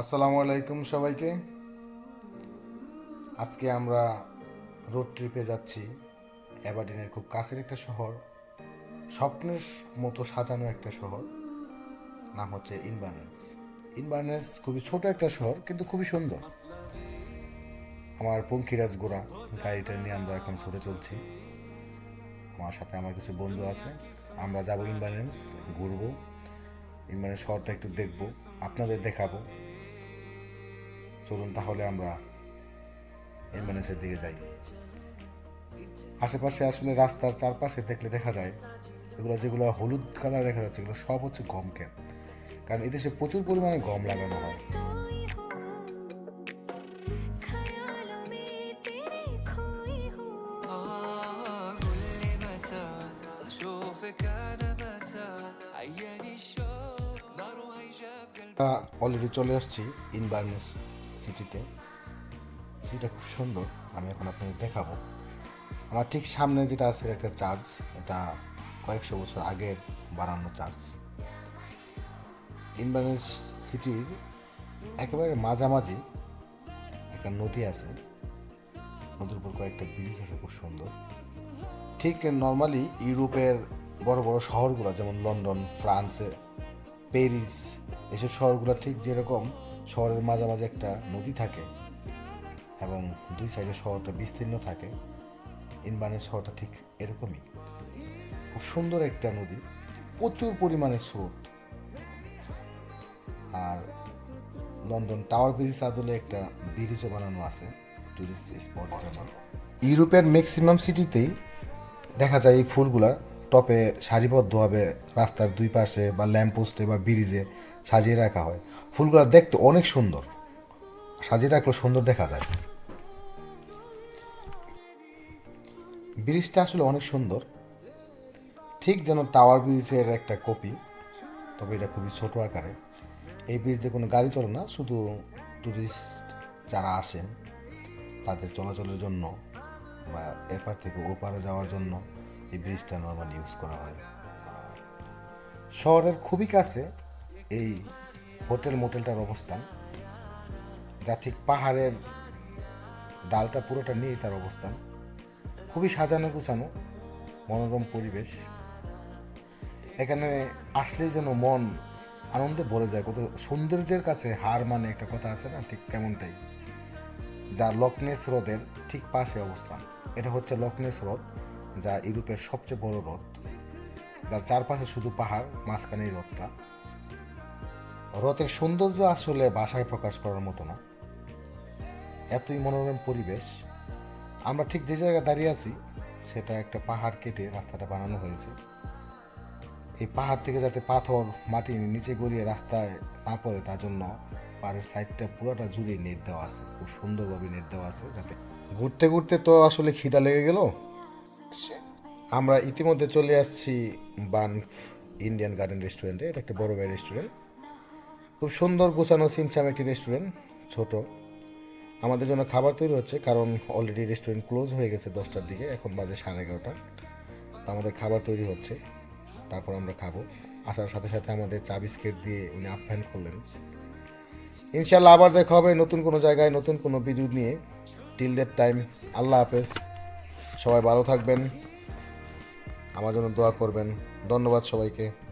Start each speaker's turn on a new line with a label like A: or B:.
A: আসসালামু আলাইকুম সবাইকে। আজকে আমরা রোড ট্রিপে যাচ্ছি অ্যাবাডিনের খুব কাছের একটা শহর, স্বপ্নের মতো সাজানো একটা শহর, নাম হচ্ছে ইনবার্নেস ইনবার্নেস খুবই ছোট একটা শহর, কিন্তু খুবই সুন্দর। আমার পঙ্খিরাজ গোড়া গাড়িটা নিয়ে আমরা এখন ছুটে চলছি। আমার সাথে আমার কিছু বন্ধু আছে, আমরা যাব ইনবার্নেস ঘুরবো। ইনবার্নেস শহরটা একটু দেখব, আপনাদের দেখাবো। চলুন তাহলে আমরা এম্বুলেন্সের দিকে যাই। আশেপাশে আসলে রাস্তার চারপাশে দেখলে দেখা যায়, এগুলো যেগুলো হলুদ কালার দেখা যাচ্ছে, এগুলো সব হচ্ছে গম ক্যাপ কারণ এদেশে প্রচুর পরিমাণে গম লাগানো হয়। অলরেডি চলে আসছি ইনভারমেন্স সিটিতে। সিটিটা খুব সুন্দর, আমি এখন আপনাদের দেখাবো। আমার ঠিক সামনে যেটা আছে, একটা চার্চ, এটা কয়েকশো বছর আগের বানানো চার্চ। ইনভার্নেস সিটির একেবারে মাঝামাঝি একটা নদী আছে। নদীর উপর কয়েকটা ব্রিজ আছে, খুব সুন্দর। ঠিক নর্মালি ইউরোপের বড় বড় শহরগুলো, যেমন লন্ডন, ফ্রান্সে, প্যারিস, এসব শহরগুলো ঠিক যেরকম শহরের মাঝামাঝি একটা নদী থাকে এবং দুই সাইডে শহরটা বিস্তীর্ণ থাকে। ইনবানের শহরটা ঠিক এরকমই। খুব সুন্দর একটা নদী। প্রচুর পরিমাণে স্রোত। আর লন্ডন টাওয়ার ব্রিজ আদলে একটা ব্রিজও বানানো আছে টুরিস্ট স্পট ইউরোপের ম্যাক্সিমাম সিটিতেই দেখা যায় এই ফুলগুলা টপে সারিবদ্ধভাবে রাস্তার দুই পাশে বা ল্যাম্পপোস্টে বা ব্রিজে সাজিয়ে রাখা হয়। ফুলগুলো দেখতে অনেক সুন্দর। সাজিয়ে রাখলে সুন্দর দেখা যায়। ব্রিজটা আসলে অনেক সুন্দর। ঠিক যেন টাওয়ার ব্রিজের একটা কপি, তবে এটা খুবই ছোট আকারে। এই ব্রিজ কোনো গাড়ি চলে না, শুধু টুরিস্ট যারা আসেন, তাদের চলাচলের জন্য বা এপার থেকে ওপারে যাওয়ার জন্য এই ব্রিজটা নর্মাল ইউজ করা হয়। শহরের খুবই কাছে এই হোটেল মোটেলটার অবস্থান, যা ঠিক পাহাড়ের ডালটা পুরোটা নিয়েই তার অবস্থান। খুবই সাজানো গুছানো, মনোরম পরিবেশ। এখানে আসলেই যেন মন আনন্দে ভরে যায়। কত সৌন্দর্যের কাছে হার মানে একটা কথা আছে না, ঠিক তেমনটাই। যা লকনেস হ্রদের ঠিক পাশে অবস্থান। এটা হচ্ছে লকনেস হ্রদ, যা ইউরোপের সবচেয়ে বড় হ্রদ। যার চারপাশে শুধু পাহাড়, মাঝখানে হ্রদটা। হ্রদের সৌন্দর্য আসলে বাসায় প্রকাশ করার মতো না। এতই মনোরম পরিবেশ। আমরা ঠিক যে জায়গায় দাঁড়িয়ে আছি, সেটা একটা পাহাড় কেটে রাস্তাটা বানানো হয়েছে। এই পাহাড় থেকে যাতে পাথর মাটি নিচে গড়িয়ে রাস্তায় না পড়ে, তার জন্য পাহাড়ের সাইডটা পুরোটা জুড়ে নেট দেওয়া আছে। খুব সুন্দরভাবে নেট দেওয়া আছে যাতে ঘুরতে ঘুরতে তো আসলে খিদা লেগে গেল। আমরা ইতিমধ্যে চলে আসছি বান ইন্ডিয়ান গার্ডেন রেস্টুরেন্টে। এটা একটা বড় ভাই রেস্টুরেন্ট। খুব সুন্দর গোছানো সিমসাম একটি রেস্টুরেন্ট ছোট। আমাদের জন্য খাবার তৈরি হচ্ছে কারণ অলরেডি রেস্টুরেন্ট ক্লোজ হয়ে গেছে দশটার দিকে, এখন বাজে সাড়ে এগারোটা। আমাদের খাবার তৈরি হচ্ছে, তারপর আমরা খাব। আসার সাথে সাথে আমাদের চা বিস্কিট দিয়ে উনি আপ্যায়ন করলেন। ইনশাল্লাহ আবার দেখা হবে নতুন কোনো জায়গায়, নতুন কোনো ভিডিও নিয়ে। টিল দ্যাট টাইম আল্লাহ হাফেজ। সবাই ভালো থাকবেন। আমার জন্য দোয়া করবেন। ধন্যবাদ সবাইকে।